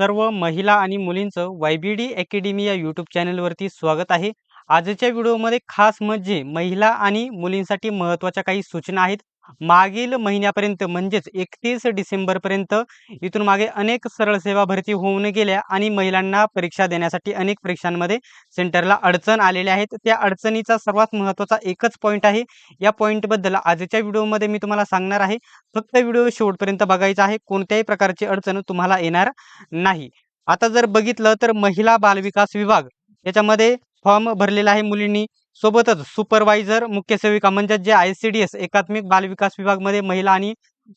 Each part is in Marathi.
सर्व महिला आणि मुलींचं वाय बी डी अकॅडमी या यूट्यूब चॅनलवरती स्वागत आहे. आजच्या व्हिडिओमध्ये खास म्हणजे महिला आणि मुलींसाठी महत्त्वाच्या काही सूचना आहेत. मागील महिन्यापर्यंत म्हणजेच एकतीस डिसेंबरपर्यंत इथून मागे अनेक सरळ सेवा भरती होऊन गेल्या आणि महिलांना परीक्षा देण्यासाठी अनेक परीक्षांमध्ये सेंटरला अडचण आलेल्या आहेत. त्या अडचणीचा सर्वात महत्त्वाचा एकच पॉईंट आहे. या पॉईंटबद्दल आजच्या व्हिडिओमध्ये मी तुम्हाला सांगणार आहे. फक्त व्हिडिओ शेवटपर्यंत बघायचा आहे. कोणत्याही प्रकारची अडचण तुम्हाला येणार नाही. आता जर बघितलं तर महिला बालविकास विभाग याच्यामध्ये फॉर्म भरलेला आहे मुलींनी. सोबतच सुपरवायझर मुख्य सेविका म्हणजे जे आय सी डी एस एकात्मिक बालविकास विभागमध्ये महिला आणि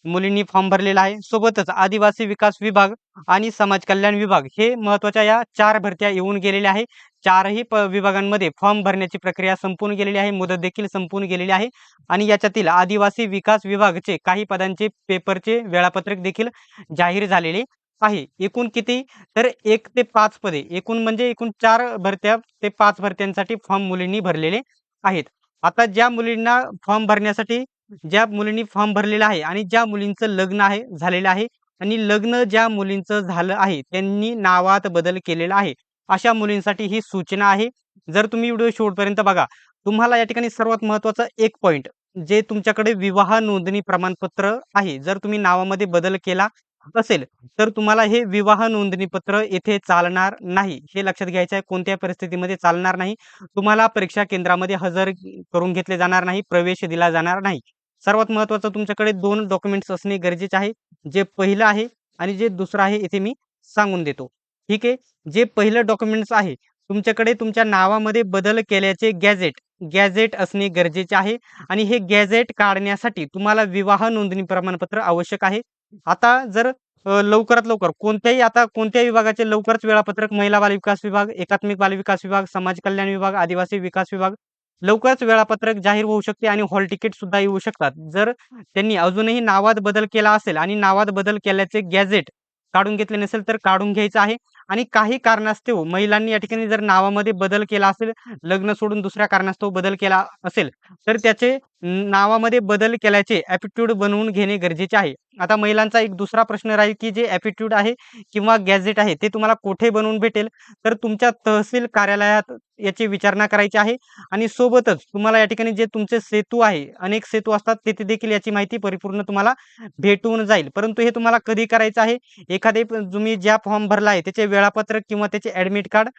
मुलींनी फॉर्म भरलेला आहे. सोबतच आदिवासी विकास विभाग आणि समाज कल्याण विभाग हे महत्त्वाच्या या चार भरत्या येऊन गेलेल्या आहे. चारही प विभागांमध्ये फॉर्म भरण्याची प्रक्रिया संपून गेलेली आहे. मुदत देखील संपून गेलेली आहे. आणि याच्यातील आदिवासी विकास विभागचे काही पदांचे पेपरचे वेळापत्रक देखील जाहीर झालेले आहे. एकूण किती? तर एक ते पाच पदे. एकूण म्हणजे एकूण चार भरत्या ते पाच भरत्यांसाठी फॉर्म मुलींनी भरलेले आहेत. आता ज्या मुलींना फॉर्म भरण्यासाठी ज्या मुलींनी फॉर्म भरलेला आहे आणि ज्या मुलींचं लग्न आहे झालेलं आहे आणि लग्न ज्या मुलींचं झालं आहे त्यांनी नावात बदल केलेला आहे. अशा मुलींसाठी ही सूचना आहे. जर तुम्ही व्हिडिओ शेवटपर्यंत बघा तुम्हाला या ठिकाणी सर्वात महत्वाचं एक पॉईंट जे तुमच्याकडे विवाह नोंदणी प्रमाणपत्र आहे. जर तुम्ही नावामध्ये बदल केला असेल तर तुम्हाला हे विवाह नोंदणी पत्र येथे चालणार नाही. हे लक्षात घ्यायचं आहे कोणत्या परिस्थितीमध्ये चालणार नाही. तुम्हाला परीक्षा केंद्रामध्ये हजर करून घेतले जाणार नाही प्रवेश दिला जाणार नाही. सर्वात महत्वाचं तुमच्याकडे दोन डॉक्युमेंट्स असणे गरजेचे आहे. जे पहिलं आहे आणि जे दुसरं आहे इथे मी सांगून देतो. ठीक आहे? जे पहिलं डॉक्युमेंट्स आहे तुमच्याकडे तुमच्या नावामध्ये बदल केल्याचे गॅझेट गॅझेट असणे गरजेचे आहे. आणि हे गॅझेट काढण्यासाठी तुम्हाला विवाह नोंदणी प्रमाणपत्र आवश्यक आहे. आता जर लवकरात लवकर कोणत्याही आता कोणत्याही विभागाचे लवकरच वेळापत्रक महिला बाल विकास विभाग एकात्मिक बाल विकास विभाग समाज कल्याण विभाग आदिवासी विकास विभाग लवकरच वेळापत्रक जाहीर होऊ शकते आणि हॉल तिकीट सुद्धा येऊ शकतात. जर त्यांनी अजूनही नावात बदल केला असेल आणि नावात बदल केल्याचे गॅझेट काढून घेतले नसेल तर काढून घ्यायचं आहे. आणि काही कारणास्तव महिलांनी या ठिकाणी जर नावामध्ये बदल केला असेल लग्न सोडून दुसऱ्या कारणास्तव बदल केला असेल तर त्याचे नावामध्ये बदल केल्याचे ॲपिट्यूड बनवून घेणे गरजेचे आहे. आता महिलांचा एक दुसरा प्रश्न राहील की जे ॲपिट्यूड आहे किंवा गॅझेट आहे ते तुम्हाला कुठे बनवून भेटेल? तर तुमच्या तहसील कार्यालयात याची विचारणा करायची आहे आणि सोबतच तुम्हाला या ठिकाणी जे तुमचे सेतू आहे अनेक सेतू असतात तिथे देखील याची माहिती परिपूर्ण तुम्हाला भेटून जाईल. परंतु हे तुम्हाला कधी करायचं आहे? एखादे तुम्ही ज्या फॉर्म भरला आहे त्याचे वेळापत्रक किंवा त्याचे ऍडमिट कार्ड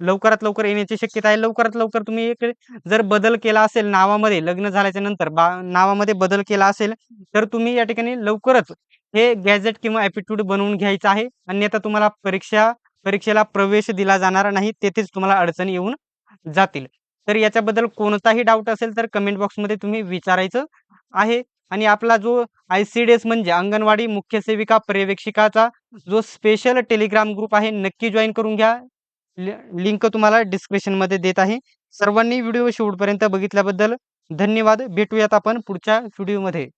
लवकरात लवकर येण्याची शक्यता आहे. लवकरात लवकर तुम्ही एक जर बदल केला असेल नावामध्ये लग्न झाल्याच्या केल्यानंतर बा नावामध्ये बदल केला असेल तर तुम्ही या ठिकाणी लवकरच हे गॅझेट किंवा ॲपिट्यूड बनवून घ्यायचं आहे. अन्यथा तुम्हाला परीक्षा परीक्षेला प्रवेश दिला जाणार नाही तेथेच तुम्हाला अडचणी येऊन जातील. तर याच्याबद्दल कोणताही डाऊट असेल तर कमेंट बॉक्समध्ये तुम्ही विचारायचं आहे. आणि आपला जो आय सी डी एस म्हणजे अंगणवाडी मुख्य सेविका पर्यवेक्षिकाचा जो स्पेशल टेलिग्राम ग्रुप आहे नक्की जॉईन करून घ्या. लिंक तुम्हाला डिस्क्रिप्शनमध्ये देत आहे. सर्वांनी व्हिडिओ शेवटपर्यंत बघितल्याबद्दल धन्यवाद. भेटूयात आपण पुढच्या व्हिडिओमध्ये